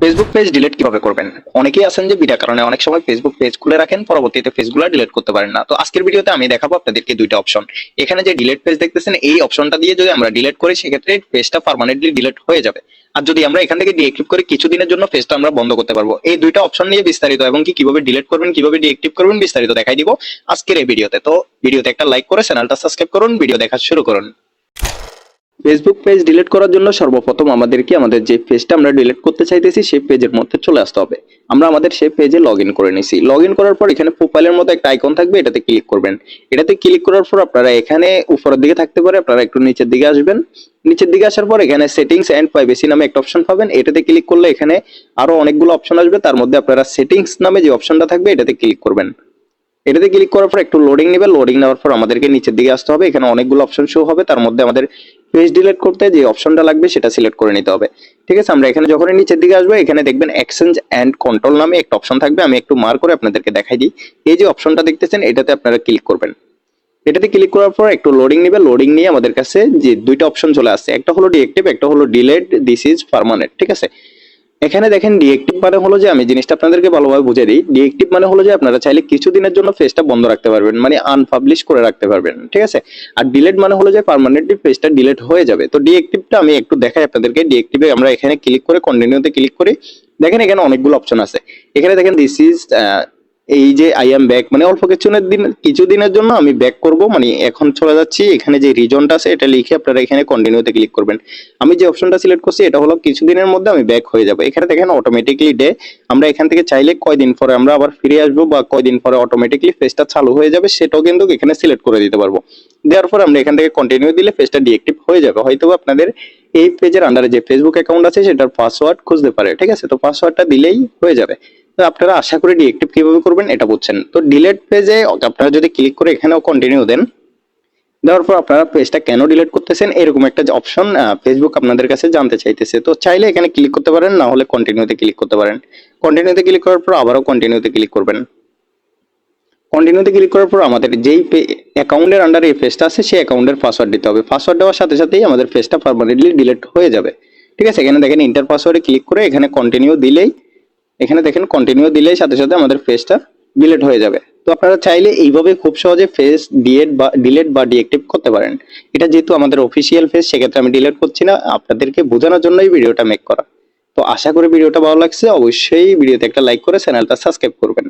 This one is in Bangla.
ফেসবুক পেজ ডিলিট কীভাবে করবেন? অনেকেই আছেন যে বিনা কারণে অনেক সময় ফেসবুক পেজ খুলে রাখেন, পরবর্তীতে পেজগুলো ডিলিট করতে পারেন না। তো আজকের ভিডিওতে আমি দেখাবো আপনাদেরকে দুইটা অপশন এখানে যে ডিলিট পেজ দেখতেছেন, এই অপশনটা দিয়ে যদি আমরা ডিলিট করি, সেক্ষেত্রে পেজটা পার্মানেন্টলি ডিলিট হয়ে যাবে। আর যদি আমরা এখান থেকে ডিএক্টিভ করে কিছুদিনের জন্য পেজটা আমরা বন্ধ করতে পারব। এই দুইটা অপশন নিয়ে বিস্তারিত এবং কি কীভাবে ডিলিট করবেন, কীভাবে ডিএক্টিভ করবেন, বিস্তারিত দেখাই দিব আজকের এই ভিডিওতে। তো ভিডিওতে একটা লাইক করে চ্যানেলটা সাবস্ক্রাইব করুন ভিডিও দেখা শুরু করুন। ফেসবুক পেজ ডিলিট করার জন্য সর্বপ্রথম আমাদেরকে আমাদের যে পেজটা আমরা ডিলিট করতে চাইতেছি, সেই পেজের মধ্যে চলে আসতে হবে। আমরা আমাদের সেই পেজে লগ করে নিছি। লগ করার পর এখানে প্রোফাইলের মতো একটা আইকন থাকবে, এটাতে ক্লিক করবেন। এটাতে ক্লিক করার পর আপনারা এখানে উপরের দিকে থাকতে পারে, আপনারা একটু নিচের দিকে আসবেন। নিচের দিকে আসার পর এখানে সেটিংস এন্ড প্রাইভেসি নামে একটা অপশন পাবেন। এটাতে ক্লিক করলে এখানে আরও অনেকগুলো অপশন আসবে। তার মধ্যে আপনারা সেটিংস নামে যে অপশনটা থাকবে, এটাতে ক্লিক করবেন। এটাতে ক্লিক করার পর একটু লোডিং নেবে লোডিং নেওয়ার পর আমাদেরকে নিচের দিকে আসতে হবে। এখানে অনেকগুলো অপশন শো হবে। তার মধ্যে আমাদের পেজ ডিলিট করতে যে অপশনটা লাগবে সেটা সিলেক্ট করে নিতে হবে। ঠিক আছে? আমরা এখানে যখনই নিচের দিকে আসব, এখানে দেখবেন এক্সচেঞ্জ এন্ড কন্ট্রোল নামে একটা অপশন থাকবে। আমি একটু মার করে আপনাদেরকে দেখাই দিই। এই যে অপশনটা দেখতেছেন, এটাতে আপনারা ক্লিক করবেন। এটাতে ক্লিক করার পর একটু লোডিং নেবে। লোডিং নিয়ে আমাদের কাছে যে দুইটা অপশন চলে আসছে। একটা হলো ডিএক্টিভ একটা হলো ডিলেট দিস ইজ পার্মানেন্ট ঠিক আছে? এখানে দেখেন ডিএক্টিভ মানে হলো যে আমি জিনিসটা আপনাদেরকে ভালোভাবে বুঝে দিই। ডিএক্টিভ মানে হলো যে আপনারা চাইলে কিছুদিনের জন্য পেজটা বন্ধ রাখতে পারবেন মানে আনপাবলিশ করে রাখতে পারবেন, ঠিক আছে? আর ডিলেট মানে হলো যে পার্মানেন্টলি পেজটা ডিলেট হয়ে যাবে। তো ডিএক্টিভটা আমি একটু দেখাই আপনাদেরকে। ডিএক্টিভে আমরা এখানে ক্লিক করে কন্টিনিউতে ক্লিক করি। দেখেন এখানে অনেকগুলো অপশন আছে। এখানে দেখেন দিস ইজ এই যে আই এম ব্যাক মানে অল্প কিছুদিনের দিন কিছুদিনের জন্য আমি ব্যাক করব মানে এখন চলে যাচ্ছি, এখানে যে রিজনটা আছে, এটা লিখে আপনারা এখানে কন্টিনিউতে ক্লিক করবেন। আমি যে অপশনটা সিলেক্ট করছি, এটা হলো কিছুদিনের মধ্যে আমি ব্যাক হয়ে যাব। এখানে দেখেন অটোমেটিকলি ডে আমরা এখান থেকে চাইলে কয়দিন পরে আমরা আবার ফিরে আসব, বা কয়দিন পরে অটোমেটিকলি পেজটা চালু হয়ে যাবে, সেটাও কিন্তু এখানে সিলেক্ট করে দিতে পারব। দেওয়ার পর আমরা এখান থেকে কন্টিনিউ দিলে পেজটা ডিএক্টিভ হয়ে যাবে। হয়তো আপনাদের এই পেজের আন্ডারে যে ফেসবুক অ্যাকাউন্ট আছে, সেটার পাসওয়ার্ড খুঁজতে পারে, ঠিক আছে? তো পাসওয়ার্ডটা দিলেই হয়ে যাবে। তো আপনারা আশা করি ডিএক্টিভ কীভাবে করবেন এটা বুঝছেন। তো ডিলেট পেজে আপনারা যদি ক্লিক করে এখানেও কন্টিনিউ দেন, দেওয়ার পর আপনারা পেজটা কেন ডিলিট করতেছেন এরকম একটা অপশন ফেসবুক আপনাদের কাছে জানতে চাইতেছে। তো চাইলে এখানে ক্লিক করতে পারেন, না হলে কন্টিনিউতে ক্লিক করতে পারেন। কন্টিনিউতে ক্লিক করার পর আবারও কন্টিনিউতে ক্লিক করবেন। কন্টিনিউতে ক্লিক করার পর আমাদের যেই অ্যাকাউন্টের আন্ডারে এই পেজটা আছে, সেই অ্যাকাউন্টের পাসওয়ার্ড দিতে হবে। পাসওয়ার্ড দেওয়ার সাথে সাথেই আমাদের পেজটা পারমানেন্টলি ডিলিট হয়ে যাবে। ঠিক আছে? এখানে দেখেন ইন্টার পাসওয়ার্ডে ক্লিক করে এখানে কন্টিনিউ দিলেই এখানে দেখেন কন্টিনিউ দিলে সাথে সাথে আমাদের পেজটা ডিলেট হয়ে যাবে। তো আপনারা চাইলে এইভাবে খুব সহজে ফেস ডিএড বা ডিলেট বা ডিএক্টিভ করতে পারেন। এটা যেহেতু আমাদের অফিসিয়াল ফেস সেক্ষেত্রে আমি ডিলেট করছি না। আপনাদেরকে বোঝানোর জন্যই ভিডিওটা মেক করা। তো আশা করি ভিডিওটা ভালো লাগছে। অবশ্যই ভিডিওতে একটা লাইক করে চ্যানেলটা সাবস্ক্রাইব করবেন।